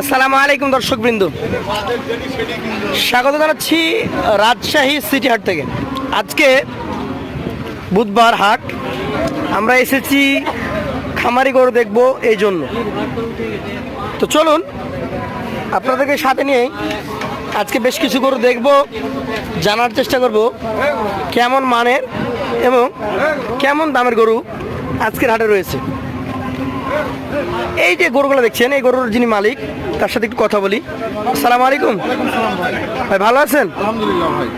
আসসালামু আলাইকুম দর্শক বৃন্দ স্বাগত জানাচ্ছি রাজশাহী সিটি হাট থেকে। আজকে বুধবার হাট। আমরা এসেছি খামারি গরু দেখব এই জন্য। তো চলুন, আপনাদেরকে সাথে নিয়ে আজকে বেশ কিছু গরু দেখব, জানার চেষ্টা করব কেমন মানের এবং কেমন দামের গরু আজকের হাটে রয়েছে। এই যে গরুগুলো দেখছেন এই গরুর যিনি মালিক তার সাথে একটু কথা বলি। আসসালামু আলাইকুম। ভাই ভালো আছেন? আলহামদুলিল্লাহ ভাই।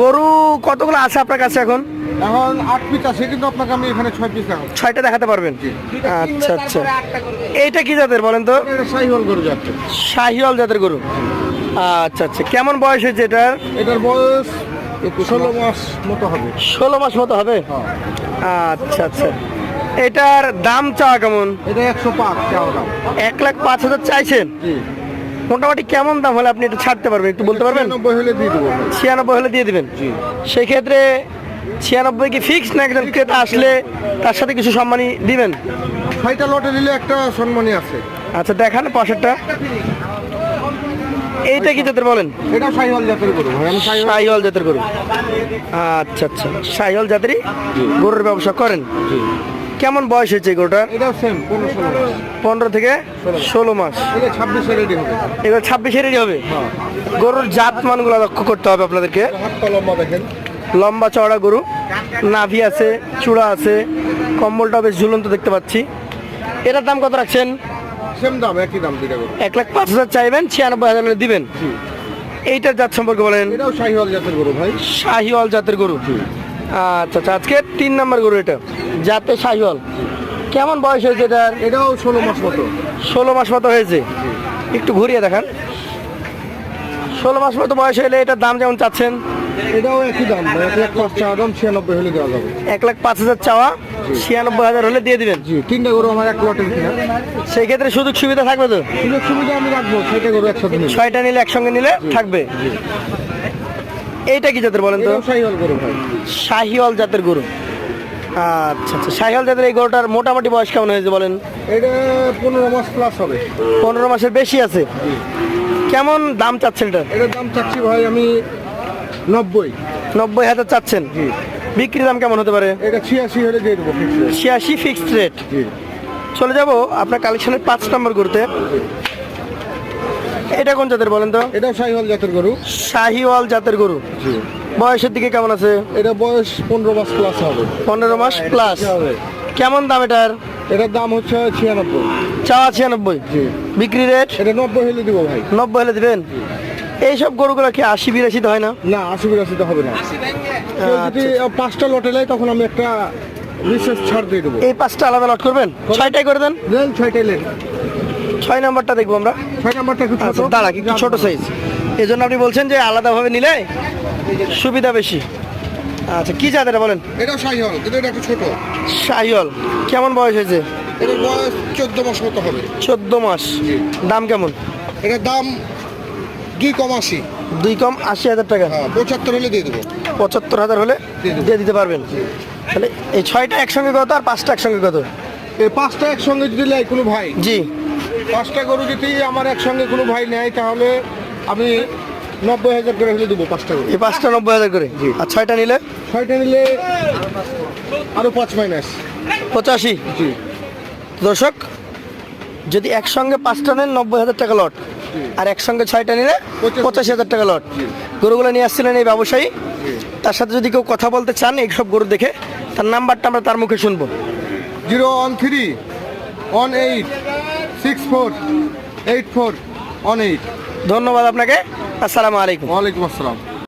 গরু কতগুলো আছে আপনার কাছে এখন? এখন আট পিস আছে কিন্তু আপনাকে আমি এখানে ছয় পিস দেখাবো। ছয়টা দেখাতে পারবেন? আচ্ছা আচ্ছা। এইটা কি জাতের বলেন তো? গরু শাহিওয়াল জাতের গরু। আচ্ছা আচ্ছা। কেমন বয়স হয়েছে এটার? এটার বয়স ষোলো মাস মতো হবে। ষোলো মাস মতো হবে? হ্যাঁ। আচ্ছা আচ্ছা। এটার দাম চাওয়া কেমন? এটা একশো পাঁচ চাও দাম। এক লাখ পাঁচ হাজার চাইছেন? মোটামুটি কেমন দাম হলে আপনি এটা ছাড়তে পারবেন? একটু বলতে পারবেন? নব্বই হলে দিয়ে দেবো। ছিয়ানব্বই হলে দিয়ে দেবেন? সেক্ষেত্রে ছিয়ানব্বই কি ফিক্স না একজন ক্রেতা আসলে তার সাথে কিছু সম্মানী দিবেন? ছয়টা লটে নিলে একটা সম্মানী আছে। আচ্ছা দেখান পাশেরটা। এইটা কি জাতের বলেন? এটা সাইহল জাতের গরু সাইহল জাতের গরু। আচ্ছা আচ্ছা। শাহিওয়াল জাতেরই গরুর ব্যবসা করেন? কেমন বয়স হয়েছে এই গরুটার এটাও সেম পনেরো থেকে ষোলো মাস। এটা ছাব্বিশে রেডি হবে। এবার ছাব্বিশে রেডি হবে? হ্যাঁ। গরুর জাত মানগুলো লক্ষ্য করতে হবে আপনাদেরকে। লম্বা দেখেন। লম্বা চওড়া গরু। নাভি আছে চূড়া আছে কম্বলটা বেশ ঝুলন্ত দেখতে পাচ্ছি। এটার দাম কত রাখছেন? সেম দাম একই দাম দুইটা গরু। এক লাখ পাঁচ হাজার চাইবেন ছিয়ানব্বই হাজার দিবেন। এইটার জাত সম্পর্কে বলেন। এটাও সাইহল জাতের গরু ভাই। শাহিওয়াল জাতের গরু। আচ্ছা আচ্ছা আজকে তিন নম্বর গরু এটা। জাতে শাহিওয়াল কেমন বয়স হয়েছে এটার? এটাও ষোলো মাস মতো। ষোলো মাস মতো হয়েছে? একটু ঘুরিয়ে দেখান। ষোলো মাস মতো বয়স হলে এটার দাম যেমন চাচ্ছেন? এটাও একই দাম এক লাখ পাঁচ চাওয়া দাম ছিয়ানব্বই হলে দেওয়া যাবে। এক লাখ পাঁচ হাজার চাওয়া ছিয়ানব্বই হাজার হলে দিয়ে দিবেন? জি তিনটা গরু আমার এক লটের কিনা সেই ক্ষেত্রে সুযোগ সুবিধা থাকবে তো? সুযোগ সুবিধা আমি রাখব ছয়টা গরু একসাথে ছয়টা নিলে একসঙ্গে নিলে থাকবে। এইটা কি জাতের বলেন তো? সাইহল গরু ভাই। শাহিওয়াল জাতের গরু। আচ্ছা আচ্ছা। শাহিওয়াল জাতের এই গরুটার মোটামুটি বয়স কেমন হয়েছে বলেন? এটা পনেরো মাস প্লাস হবে। পনেরো মাসের বেশি আছে? কেমন দাম চাচ্ছেন এটার? এটার দাম চাচ্ছি ভাই আমি নব্বই। নব্বই হাজার চাচ্ছেন? জি। বিক্রি দাম কেমন হতে পারে? এটা ছিয়াশি হলে দিয়ে দেবো ছিয়াশি ফিক্সড রেট জি। চলে যাব আপনার কালেকশনের পাঁচ নম্বর গরুতে। এটা কোন জাতের বলেন তো? এটা শাহিওয়াল জাতের গরু। শাহিওয়াল জাতের গরু। জি। বয়সের দিকে কেমন আছে? এটা বয়স পনেরো মাস প্লাস হবে। পনেরো মাস প্লাস হবে। কেমন দাম এটার? এটার দাম হচ্ছে ছিয়ানব্বই। চাওয়া ছিয়ানব্বই। জি। বিক্রি রেট? এটা নব্বই হলে দিব ভাই। নব্বই হলে দেবেন? এইসব গরুগুলো কি আশি বিরাশিতে হয় না? না আশি বিরাশিতে হবে না। যদি পাঁচটা লটে নেয় তখন আমি একটা বিশেষ ছাড় দিয়ে দেবো। এই পাঁচটা আলাদা লট করবেন? ছয়টাই করে দেন? দেন ছয়টাই লেন। ছয় নাম্বারটা দেখব আমরা। ছয় নাম্বারটা একটু আচ্ছা ছোট। দাঁড়া একটু ছোট সাইজ এই জন্য আপনি বলছেন যে আলাদাভাবে নিলে সুবিধা বেশি। আচ্ছা কি জাতের বলেন? এটাও সাইহল কিন্তু এটা একটু ছোট। শাহিওয়াল কেমন বয়স হয়েছে? এটার বয়স চোদ্দ মাস মতো হবে। চোদ্দ মাস। দাম কেমন? এটার দাম দুই কম আশি। দুই কম আশি হাজার টাকা। হ্যাঁ পঁচাত্তর হলে দিয়ে দেবো। পঁচাত্তর হাজার হলে দিয়ে দিয়ে দিতে পারবেন। তাহলে এই ছয়টা একসঙ্গে কত আর পাঁচটা একসঙ্গে কত? এই পাঁচটা একসঙ্গে যদি নেয় কোনো ভাই জি। পাঁচটা গরু যদি আমার একসঙ্গে কোনো ভাই নেয় তাহলে আমি নব্বই হাজার করে হলে দেবো পাঁচটা গরু। এই পাঁচটা নব্বই হাজার করে? জি। আর ছয়টা নিলে? ছয়টা নিলে আরও পাঁচ মাইনাস পঁচাশি? জি। দর্শক যদি একসঙ্গে পাঁচটা নেন নব্বই হাজার টাকা লট। আর একসঙ্গে ছয়টা নিলে পঁচাশি। পঁচাশি হাজার টাকা লট। গরুগুলো নিয়ে আসছিলেন এই ব্যবসায়ী। তার সাথে যদি কেউ কথা বলতে চান এইসব গরু দেখে তার নাম্বারটা আমরা তার মুখে শুনব। Zero one three one eight six four eight four one eight ধন্যবাদ আপনাকে। আসসালামু আলাইকুম। ওয়ালাইকুম আসসালাম।